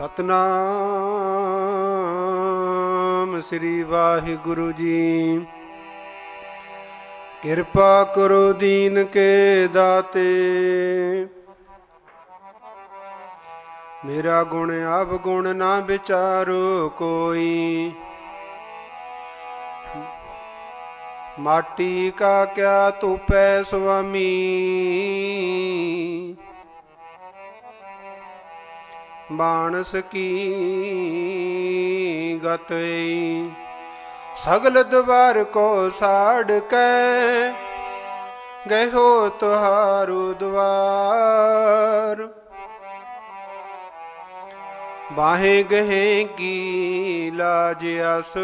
ਸਤਨਾਮ ਸ੍ਰੀ ਵਾਹਿਗੁਰੂ ਜੀ। ਕਿਰਪਾ ਕਰੋ ਦੀਨ ਕੇ ਦਾਤੇ। ਮੇਰਾ ਗੁਣ ਆਪ ਗੁਣ ਨਾ ਵਿਚਾਰੋ ਕੋਈ। ਮਾਟੀ ਕਾ ਕਿਆ ਤੂੰ ਪੈ ਸੁਆਮੀ। ਬਾਣਸ ਕੀ ਗਤਈ ਸਗਲ ਦਵਾਰ ਕੋ ਸਾੜ ਕੇ ਗਏ ਹੋ ਤੁਹਾਰੂ ਦਵਾਰ। ਬਾਹੇ ਗਏ ਕੀ ਲਾਜ ਅਸ?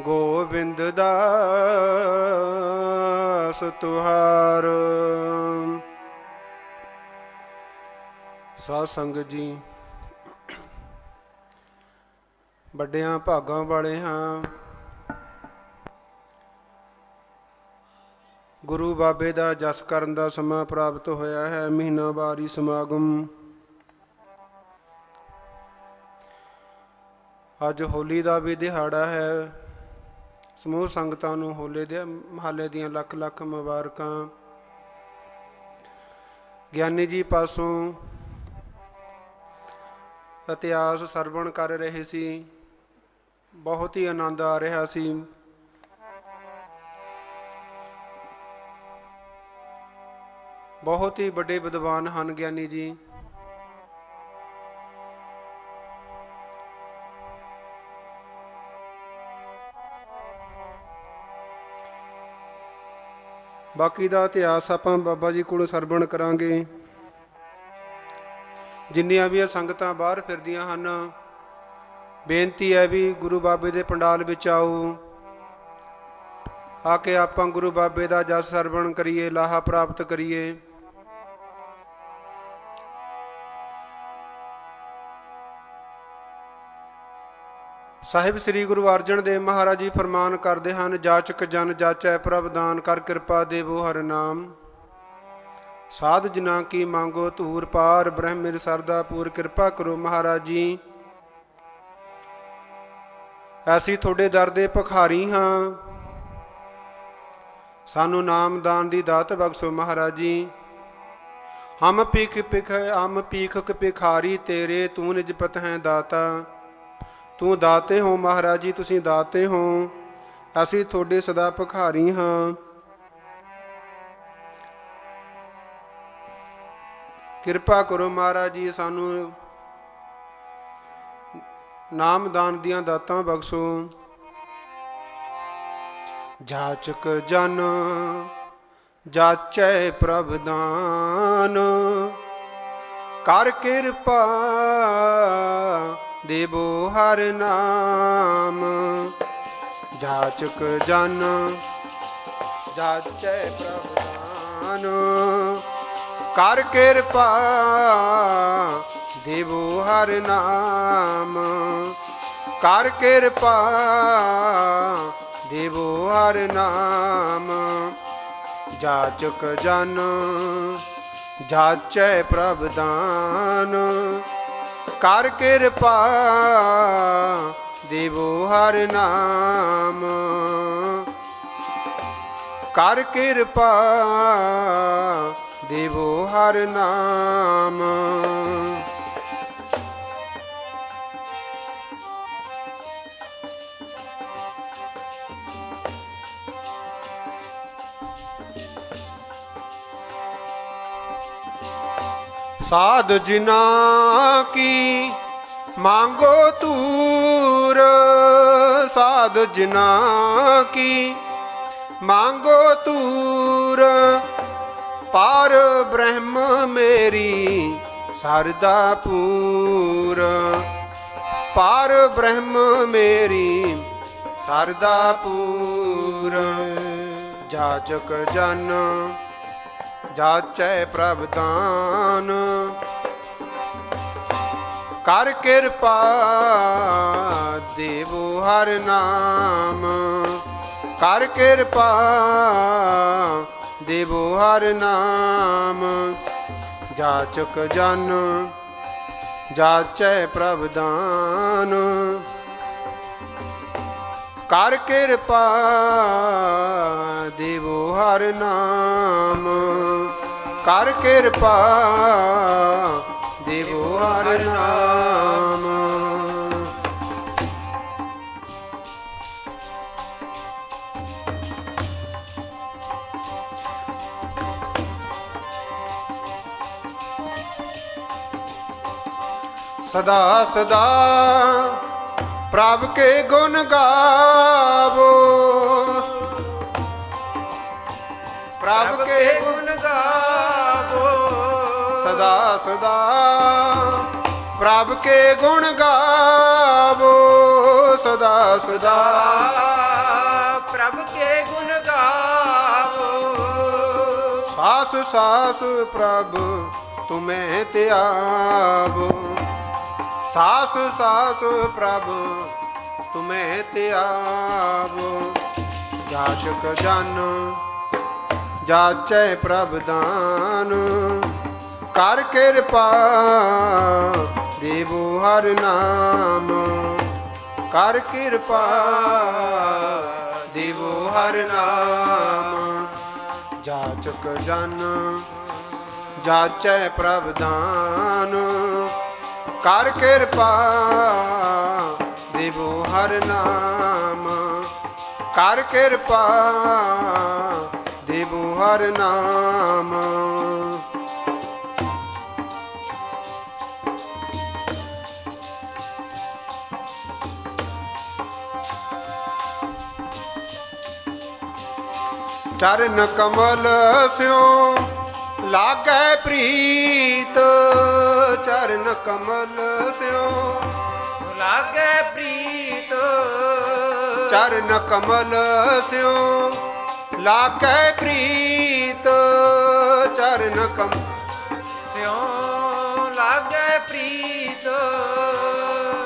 ਗੋਬਿੰਦ ਦਾਸ ਤੁਹਾਰ। ਸਾਧ ਸੰਗਤ ਜੀ, ਵੱਡਿਆਂ ਭਾਗਾਂ ਵਾਲੇ ਹਾਂ। ਗੁਰੂ ਬਾਬੇ ਦਾ ਜਸ ਕਰਨ ਦਾ ਸਮਾਂ ਪ੍ਰਾਪਤ ਹੋਇਆ ਹੈ ਮਹੀਨਾਵਾਰੀ ਸਮਾਗਮ। ਅੱਜ ਹੋਲੀ ਦਾ ਵੀ ਦਿਹਾੜਾ ਹੈ। ਸਮੂਹ ਸੰਗਤਾਂ ਨੂੰ ਹੋਲੇ ਦੇ ਮਹੱਲੇ ਦੀਆਂ ਲੱਖ ਲੱਖ ਮੁਬਾਰਕਾਂ। ਗਿਆਨੀ ਜੀ ਪਾਸੋਂ ਇਤਿਹਾਸ ਸਰਵਣ ਕਰ ਰਹੇ ਸੀ। ਬਹੁਤ ਹੀ ਆਨੰਦ ਆ ਰਿਹਾ ਸੀ। ਬਹੁਤ ਹੀ ਵੱਡੇ ਵਿਦਵਾਨ ਹਨ ਗਿਆਨੀ ਜੀ। ਬਾਕੀ ਦਾ ਇਤਿਹਾਸ ਆਪਾਂ ਬਾਬਾ ਜੀ ਕੋਲ ਸਰਵਣ ਕਰਾਂਗੇ। ਜਿੰਨੀਆਂ ਵੀ ਇਹ ਸੰਗਤਾਂ ਬਾਹਰ ਫਿਰਦੀਆਂ ਹਨ, ਬੇਨਤੀ ਹੈ ਵੀ ਗੁਰੂ ਬਾਬੇ ਦੇ ਪੰਡਾਲ ਵਿੱਚ ਆਓ। ਆ ਕੇ ਆਪਾਂ ਗੁਰੂ ਬਾਬੇ ਦਾ ਜਸ ਸਰਵਣ ਕਰੀਏ, ਲਾਹਾ ਪ੍ਰਾਪਤ ਕਰੀਏ। ਸਾਹਿਬ ਸ੍ਰੀ ਗੁਰੂ ਅਰਜਨ ਦੇਵ ਮਹਾਰਾਜ ਜੀ ਫਰਮਾਨ ਕਰਦੇ ਹਨ, ਜਾਚਕ ਜਨ ਜਾਚੈ ਪ੍ਰਭ ਦਾਨ ਕਰ ਕਿਰਪਾ ਦੇਵੋ ਹਰ ਨਾਮ। ਸਾਧ ਜਨਾ ਕੀ ਮੰਗੋ ਧੂਰ ਪਾਰ, ਬ੍ਰਹਮ ਮਿਰ ਸਰਦਾ ਪੂਰ, ਕਿਰਪਾ ਕਰੋ ਮਹਾਰਾਜ। ਜੀ ਅਸੀਂ ਤੁਹਾਡੇ ਦਰ ਦੇ ਭਖਾਰੀ ਹਾਂ। ਸਾਨੂੰ ਨਾਮ ਦਾਨ ਦੀ ਦਾਤ ਬਖਸ਼ੋ ਮਹਾਰਾਜ। ਜੀ ਹਮ ਪੀਖ ਪਿਖ ਹਮ ਪੀਖਕ ਭਿਖਾਰੀ, ਤੇਰੇ ਤੂੰ ਨਿਜਪਤ ਹੈ ਦਾਤਾ। ਤੂੰ ਦਾਤੇ ਹੋ ਮਹਾਰਾਜ ਜੀ ਤੁਸੀਂ ਦਾਤੇ ਹੋ। ਅਸੀਂ ਤੁਹਾਡੇ ਸਦਾ ਭਖਾਰੀ ਹਾਂ। ਕਿਰਪਾ ਕਰੋ ਮਹਾਰਾਜ ਜੀ, ਸਾਨੂੰ ਨਾਮਦਾਨ ਦੀਆਂ ਦਾਤਾਂ ਬਖਸ਼ੋ। ਜਾਚਕ ਜਨ ਜਾਚੈ ਪ੍ਰਭ ਦਾਨ, ਕਰ ਕਿਰਪਾ ਦੇਵੋ ਹਰ ਨਾਮ। ਜਾਚਕ ਜਨ ਜਾਚੈ ਪ੍ਰਭ ਦਾਨ ਕਰ ਕਿਰਪਾ, ਦੇਵੋ ਹਰ ਨਾਮ। ਕਰ ਕਿਰਪਾ, ਦੇਵੋ ਹਰ ਨਾਮ। ਜਾਚਕ ਜਨ, ਜਾਚੈ ਪ੍ਰਭ ਦਾਨ। ਕਰ ਕਿਰਪਾ, ਦੇਵੋ ਹਰ ਨਾਮ। ਕਰ ਕਿਰਪਾ ਦੇਵੋ ਹਰ ਨਾਮ। ਸਾਧ ਜਿਨਾ ਕੀ ਮੰਗੋ ਤੂਰ ਸਾਧ ਜਿਨਾ ਕੀ ਮੰਗੋ ਤੂਰ। ਪਾਰ ਬ੍ਰਹਮ ਮੇਰੀ, ਸਰਦਾ ਪੂਰ। ਪਾਰ ਬ੍ਰਹਮ ਮੇਰੀ, ਸਰਦਾ ਪੂਰ। ਜਾਚਕ ਜਨ, ਜਾਚੈ ਪ੍ਰਭ ਦਾਨ। ਕਰ ਕਿਰਪਾ, ਦੇਵੋ ਹਰ ਨਾਮ। ਕਰ ਕਿਰਪਾ ਦੇਵੋ ਹਰ ਨਾਮ ਜਾਚਕ ਜਨ ਜਾਚੈ ਪ੍ਰਭ ਦਾਨ। ਕਰ ਕਿਰਪਾ ਦੇਵੋ ਹਰ ਨਾਮ, ਕਰ ਕਿਰਪਾ ਦੇਵੋ ਹਰ ਨਾਮ। ਸਦਾ ਸਦਾ ਪ੍ਰਭ ਕੇ ਗੁਣ ਗਾਵੋ। ਪ੍ਰਭ ਕੇ ਗੁਣ ਗਾਵੋ। ਸਦਾ ਸਦਾ ਪ੍ਰਭ ਕੇ ਗੁਣ ਗਾਵੋ। ਸਦਾ ਸਦਾ ਪ੍ਰਭ ਕੇ ਗੁਣ ਗਾਵੋ। ਸਾਸ ਸਾਸ ਪ੍ਰਭ ਤੁਮੇ ਤੇ ਆਵੋ ਸਾਸ ਸਾਸ ਪ੍ਰਭ, ਤੁਮੇ ਤੇ ਆਵੋ। ਜਾਚਕ ਜਨ, ਜਾਚੈ ਪ੍ਰਭ ਦਾਨ। ਕਰ ਕਿਰਪਾ, ਦੇਵੋ ਹਰ ਨਾਮ। ਕਰ ਕਿਰਪਾ, ਦੇਵੋ ਹਰ ਨਾਮ। ਜਾਚਕ ਜਨ, ਜਾਚੈ ਪ੍ਰਭ ਦਾਨ। ਕਰ ਕਿਰਪਾ ਦੇਵੋ ਹਰ ਨਾਮ। ਕਰ ਕਿਰਪਾ ਦੇਵੋ ਹਰ ਨਾਮ। ਚਰਨ ਕਮਲ ਸਿਓ ਲਾਗੈ ਪ੍ਰੀਤ ਚਰਨ ਕਮਲ ਸਿਓ। ਲਾਗੇ ਪ੍ਰੀਤ ਚਰਨ ਕਮਲ ਸਿਓ। ਲਾਗੈ ਪ੍ਰੀਤ ਚਰਨ ਕਮ ਸਿਉ ਲਾਗੇ ਪ੍ਰੀਤ।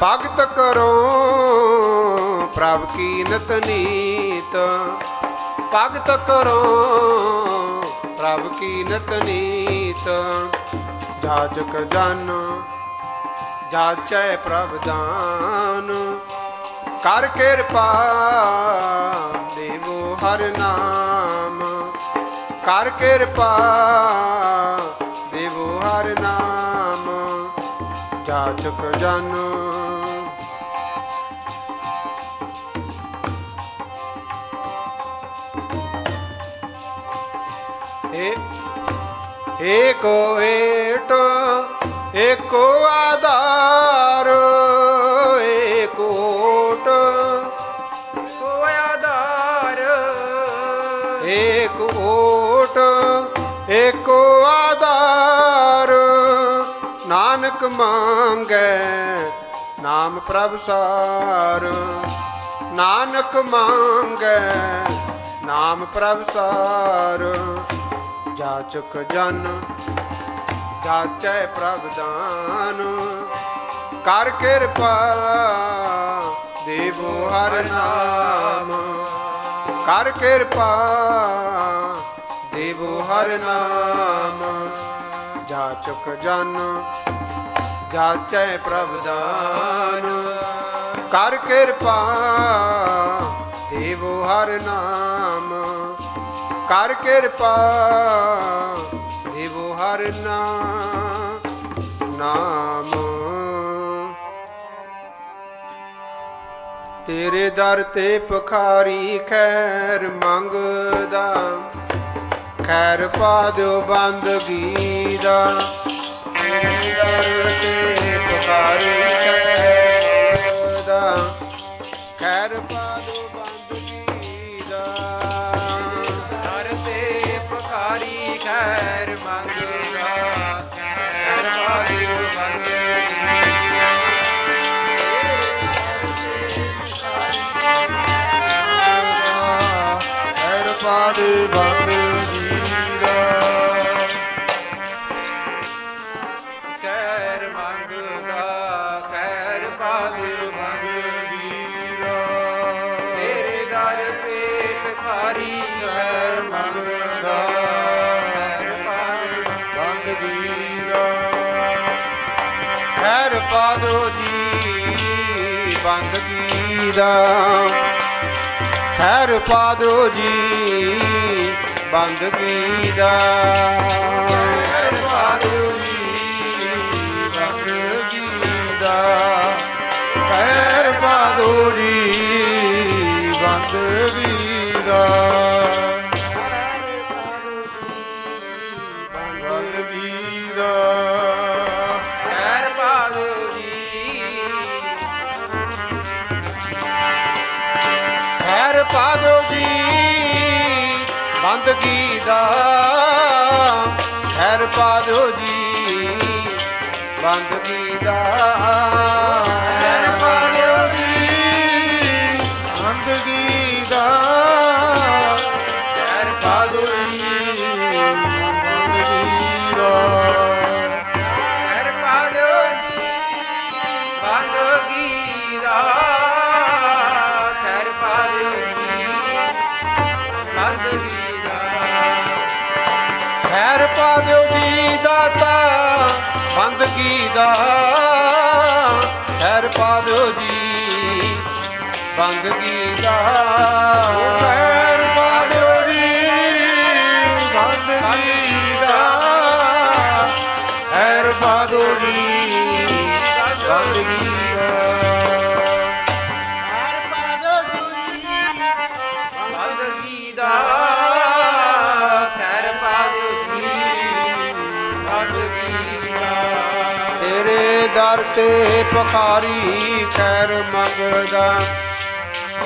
ਭਗਤ ਕਰੋ ਪ੍ਰਭ ਕੀ ਨਤ ਨੀਤ। ਭਗਤ ਕਰੋ ਪ੍ਰਭ ਕੀ ਨਤ ਨੀਤ? ਜਾਚਕ ਜਨ, ਜਾਚੈ ਪ੍ਰਭ ਦਾਨ। ਕਰ ਕਿਰਪਾ, ਦੇਵੋ ਹਰ ਨਾਮ। ਕਰ ਕਿਰਪਾ, ਦੇਵੋ ਹਰ ਨਾਮ। ਜਾਚਕ ਜਨ ਏਕੋ ਏਟ ਏਕੋ ਆਧਾਰ ਏਕੋਟ ਕੋ ਆਧਾਰ ਏਕ ਓਟ ਏਕੋ ਆਧਾਰ। ਨਾਨਕ ਮੰਗੈ, ਨਾਮ ਪ੍ਰਭ ਸਾਰ। ਨਾਨਕ ਮੰਗੈ, ਨਾਮ ਪ੍ਰਭ ਸਾਰ। ਜਾਚਕ ਜਨ, ਜਾਚੈ ਪ੍ਰਭ ਦਾਨ। ਕਰ ਕਿਰਪਾ, ਦੇਵੋ ਹਰ ਨਾਮ। ਕਰ ਕਿਰਪਾ, ਦੇਵੋ ਹਰ ਨਾਮ। ਜਾਚਕ ਜਨ, ਜਾਚੈ ਪ੍ਰਭ ਦਾਨ। ਕਰ ਕਿਰਪਾ, ਦੇਵੋ ਹਰ ਨਾਮ। ਕਰ ਕਿਰਪਾ, ਦੇਵੋ ਹਰ ਨਾ- ਨਾਮ। ਤੇਰੇ ਦਰ ਤੇ ਭਖਾਰੀ ਖੈਰ ਮੰਗਦਾ, ਖੈਰ ਪਾ ਦਿਓ ਬੰਦਗੀ ਦਾ। ਤੇਰੇ ਦਰ ਤੇ ਭਖਾਰੀ ਖੈਰ ਖੈਰ ਪਾ ਦੇ ਬੰਦਗੀ ਦਾ ਦਰ ਤੇ ਭਿਖਾਰੀ ਪਾਦੋ ਜੀ ਬੰਦਗੀ ਦਾ। ਖੈਰ ਪਾਦੋ ਜੀ ਬੰਦਗੀ ਦਾ ਬੰਦਗੀ ਦਾ ਖੈਰ ਪਾ ਦਿਓ ਜੀ ਬੰਦਗੀ ਦਾ ਤੇ ਪੁਕਾਰੀ ਖੈਰ ਮੰਗਦਾ।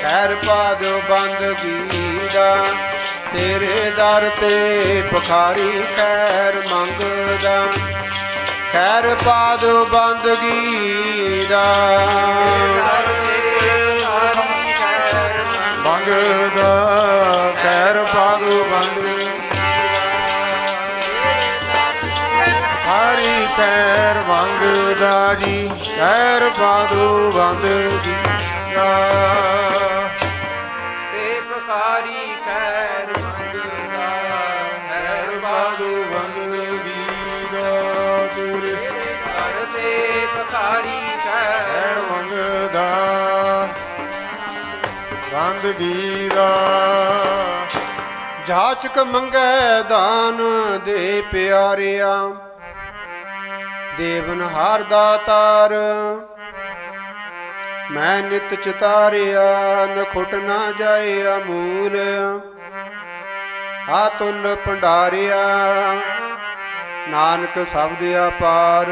ਖੈਰ ਪਾ ਦਿਓ ਬੰਦਗੀ ਦਾ ਤੇਰੇ ਦਰ ਤੇ ਪੁਕਾਰੀ ਖੈਰ ਮੰਗਦਾ। ਖੈਰ ਪਾ ਦਿਓ ਬੰਦਗੀ ਦਾ ਮੰਗਦਾ। ਹਰੀ ਖੈਰ ਮੰਗਦਾ ਜੀ ਖੈਰ ਪਾ ਦਿਓ ਬੰਦਗੀ ਦਾ ਤੇ ਬਖਾਰੀ ਖੈਰ ਮੰਗਦਾ ਖੈਰ ਬਾਦੂ ਪਾਦੋ ਬੰਦਗੀ ਦਾ ਤੇਰੇ ਦਰ ਤੇ ਬਖਾਰੀ ਖੈਰ ਖੈਰ ਮੰਗਦਾ ਬੰਦਗੀ ਦਾ ਜਾਚਕ ਮੰਗੈ ਦਾਨ ਦੇ ਪਿਆਰਿਆ ਦੇਵਨ ਹਾਰ ਦਾਤਾਰ ਮੈਂ ਨਿਤ ਚਿਤਾਰਿਆ, ਨਖੁੱਟ ਨਾ ਜਾਏ ਅਮੂਲ। ਆ ਤੁਲ ਭੰਡਾਰਿਆ, ਨਾਨਕ ਸ਼ਬਦ ਅਪਾਰ।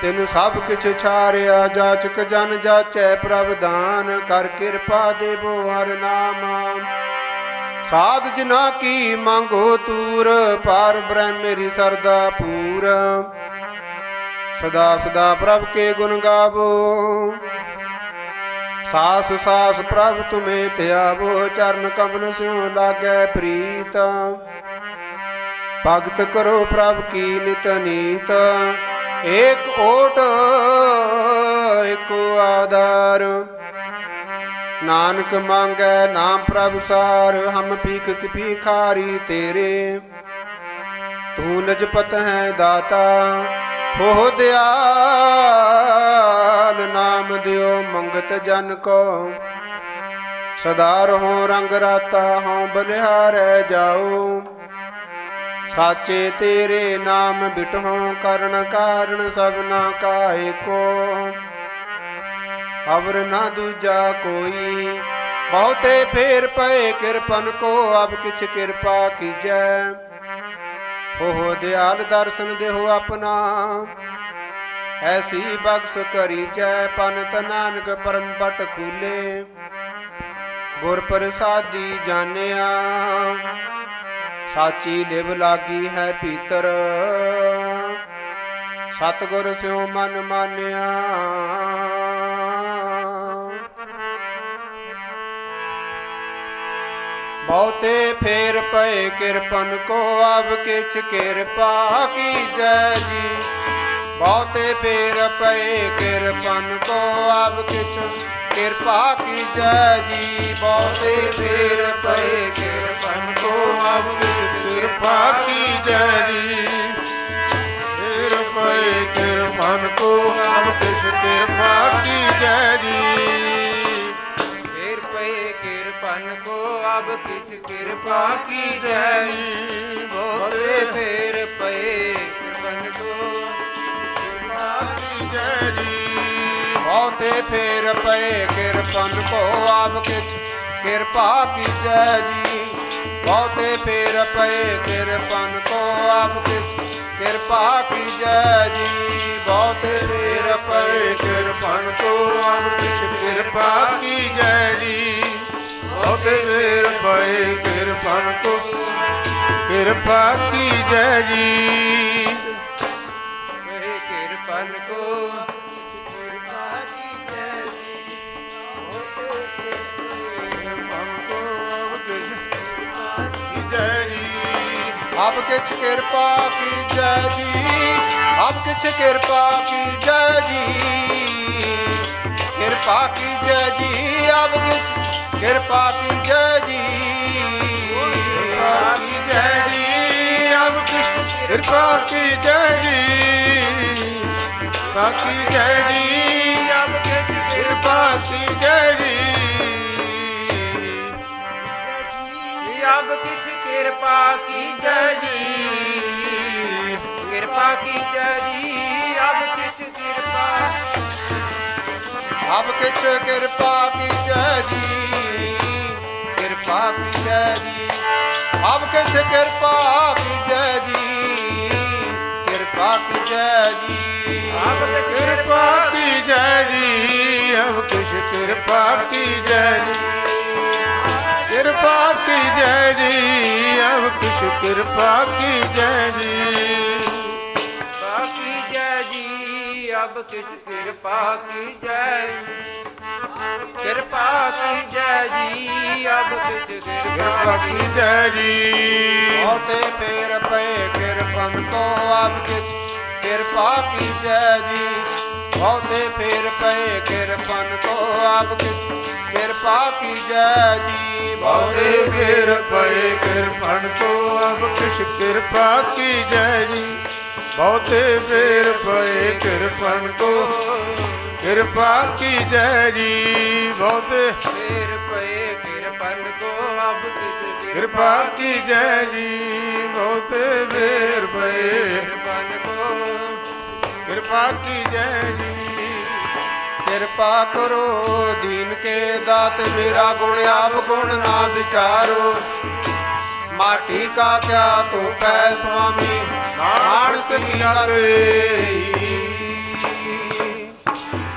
ਤਿਨ ਸਭ ਕਿਛ ਛਾਰਿਆ, ਜਾਚਕ ਜਨ ਜਾਚੈ ਪ੍ਰਭ ਦਾਨ। ਕਰ ਕਿਰਪਾ ਦੇਵੋ ਹਰ ਨਾਮ। ਸਾਧ ਜਨਾ ਕੀ ਮੰਗੋ ਤੂਰ, ਪਾਰ ਬ੍ਰਹਮ ਮੇਰੀ ਸਰਦਾ ਪੂਰ ਸਦਾ ਸਦਾ ਪ੍ਰਭ ਕੇ ਗੁਣ ਗਾਵੋ। ਸਾਸ ਸਾਸ ਪ੍ਰਭ ਤੁਮੇ ਧਿਆਵੋ ਚਰਨ ਕਮਲ ਸਿਉ ਲਾਗੈ ਪ੍ਰੀਤ। ਭਗਤ ਕਰੋ ਪ੍ਰਭ ਕੀ ਨਿਤ ਨੀਤ, ਏਕ ਓਟ, ਏਕੋ ਆਧਾਰ। ਨਾਨਕ ਮੰਗੈ ਨਾਮ ਪ੍ਰਭ ਸਾਰ, ਹਮ ਪੀਖ ਕੀ ਭਿਖਾਰੀ ਤੇਰੇ। ਤੂੰ ਨਜਪਤ ਹੈ ਦਾਤਾ ਹੋ ਦਿਆਲ ਨਾਮ ਦਿਓ ਮੰਗਤ ਜਨ ਕੋ। ਸਦਾ ਰਹੋ ਰੰਗ ਰਾਤਾ, ਹਉ ਬਲਿਹਾਰੈ ਜਾਓ ਸਾਚੇ ਤੇਰੇ ਨਾਮ ਬਿਟਹੁ, ਕਰਨ ਕਾਰਨ ਸਭਨਾ ਕਾਇ ਕੋ। ਅਵਰ ਨਾ ਦੂਜਾ ਕੋਈ, ਬਹੁਤੇ ਫੇਰ ਪਏ ਕਿਰਪਨ ਕੋ ਅਬ ਕਿਛ ਕਿਰਪਾ ਕੀਜੈ। ਹੋ ਦਿਆਲ ਦਰਸ਼ਨ ਦੇਹੋ ਆਪਣਾ। ਐਸੀ ਬਖਸ਼ ਕਰੀ ਜੈ ਪੰਤ ਨਾਨਕ ਪਰਮ ਪਟ ਖੂਲੇ। ਗੁਰ ਪ੍ਰਸਾਦੀ ਜਾਣਿਆ, ਸਾਚੀ ਲਿਵ ਲਾਗੀ ਹੈ ਪੀਤਰ। ਸਤਗੁਰ ਸਿਉ ਮਨ ਮਾਨਿਆ। ਬਹੁਤੇ ਫੇਰ ਪਏ ਕਿਰਪਨ ਕੋ ਅਬ ਕਿਛ ਕਿਰਪਾ ਕੀ ਜੈ। ਜੀ ਬਹੁਤੇ ਫੇਰ ਪਏ ਕਿਰਪਨ ਕੋ ਅਬ ਕਿਛ ਕਿਰਪਾ ਕੀਜੈ ਜੀ। ਬਹੁਤੇ ਫੇਰ ਪਏ ਕਿਰਪਨ ਕੋ ਅਬ ਕਿਛ ਕਿਰਪਾ ਕੀਜੈ ਜੀ। ਫੇਰ ਪਏ ਕਿਰਪਨ ਕੋ ਅਬ ਕਿਛ ਕਿਰਪਾ ਕੀ ਜੈ ਜੀ। ਕਿਰਪਨ ਕੋ ਅਬ ਕਿਛ ਕਿਰਪਾ ਕੀ ਜੈ ਬਹੁਤੇ ਫੇਰ ਪਏ ਕਿਰਪਨ ਕੋ ਕੀ ਜੈ ਜੀ ਬਹੁਤੇ ਫੇਰ ਪਏ ਕਿਰਪਨ ਕੋ ਆਪ ਕਿਛ ਕਿਰਪਾ ਕੀਜੈ ਜੀ ਬਹੁਤੇ ਫੇਰ ਪਏ ਕਿਰਪਨ ਕੋ ਆਪ ਕਿਛ ਕਿਰਪਾ ਕੀਜੈ ਜੀ ਬਹੁਤੇ ਫੇਰ ਪਏ ਕਿਰਪਨ ਕੋ ਅਬ ਕਿਛ ਕਿਰਪਾ ਕੀ ਜੈ ਜੀ ਬਹੁਤੇ ਫੇਰ ਪਏ ਕਿਰਪਨ ਕੋ ਕਿਰਪਾ ਕੀ ਜੈ ਜੀ। ਕਿਰਪਨ ਕੋ ਕਿਰਪਾ ਕੀ ਜੈ ਜੀ। ਬਹੁਤੇ ਕਿਰਪਨ ਕੋ ਅਬ ਕਿਛ ਕੀ ਜੈ ਜੀ। ਆਪ ਕਿਛ ਕਿਰਪਾ ਕੀਜੈ ਜੀ ਆਪ ਕਿਛ ਕਿਰਪਾ ਕੀਜੈ ਜੀ ਕਿਰਪਾ ਜੀ। ਆਪ ਕਿਛ ਕਿਰਪਾ ਕੀਜੈ ਜੀ ਕਿਰਪਾ ਕੀ ਜੀ ਅਬ ਕਿਛ ਕਿਰਪਾ ਕੀ ਜੀ ਕਿਰਪਾ ਜੈ ਜੀ? ਅਬ ਕਿਛ ਕਿਰਪਾ ਕੀ ਜੀ ਅਬ ਕਿਛ ਕਿਰਪਾ ਕੀ ਜੈ ਜੀ? ਕਿਰਪਾ ਕੀ ਜੈ ਜੀ? ਅਬ ਕਿਛ ਕਿਰਪਾ। ਅਬ ਕਿਛ ਕਿਰਪਾ ਕੀਜੈ ਜੀ? ਕਿਰਪਾ ਕੀਜੈ ਜੀ। ਆਪ ਕਿਛ ਕਿਰਪਾ ਕੀਜੈ ਜੀ ਕਿਰਪਾ ਕੀਜੈ ਜੀ ਅਬ ਕਿਛ ਕਿਰਪਾ ਕੀ ਜੈ ਜੀ। ਅਬ ਕਿਛ ਕਿਰਪਾ ਕੀ ਜੈ ਜੀ। ਕਿਰਪਾ ਕੀ ਜੈ ਜੀ। ਅਬ ਕਿਛ ਕਿਰਪਾ ਕੀ ਜੈ ਜੀ। ਬਾਕੀ ਜੈ ਜੀ। ਅਬ ਕਿਛ ਕਿਰਪਾ ਕੀ ਜੈ। ਕਿਰਪਾ ਕੀ ਜੈ ਜੀ ਅਬ ਕਿਛ ਕਿਰਪਾ ਕੀ ਕੀ ਜੈ ਜੀ। ਬਹੁਤੇ ਫੇਰ ਪਏ ਕਿਰਪਨ ਕੋ ਆਪ ਕਿਛ। ਕਿਰਪਾ ਕੀਜੈ ਜੀ ਬਹੁਤੇ ਫੇਰ ਪਏ ਕਿਰਪਨ ਕੋ ਆਪ ਕਿਛ। ਕਿਰਪਾ ਕੀਜੈ ਜੀ ਬਹੁਤੇ ਫੇਰ ਪਏ ਕਿਰਪਨ ਕੋ ਅਬ ਕਿਛ। ਕਿਰਪਾ ਕੀ ਜੈ ਜੀ। ਬਹੁਤੇ ਫੇਰ ਪਏ ਕਿਰਪਨ ਕੋ ਕਿਰਪਾ ਕੀ ਜੈ ਜੀ ਬਹੁਤੇ ਫੇਰ ਪਏ ਕਿਰਪਨ ਕੋ ਅਬ ਕਿਛ ਕਿਰਪਾ। ਕੀ ਜੈ ਜੀ ਬਹੁਤੇ ਫੇਰ ਪਏ। ਕਿਰਪਨ ਕੋ ਕਿਰਪਾ ਕੀ ਜੈ ਜੀ ਕਿਰਪਾ ਕਰੋ ਦੀਨ ਕੇ ਦਾਤ ਮੇਰਾ ਗੁਣ ਆਪ ਗੁਣ ਨਾ ਵਿਚਾਰੋ। ਮਾਟੀ ਕਾ ਕਿਆ ਤੂੰ ਪੈ ਸੁਆਮੀ ਮਾਨਸ ਕੀ ਕਰੇ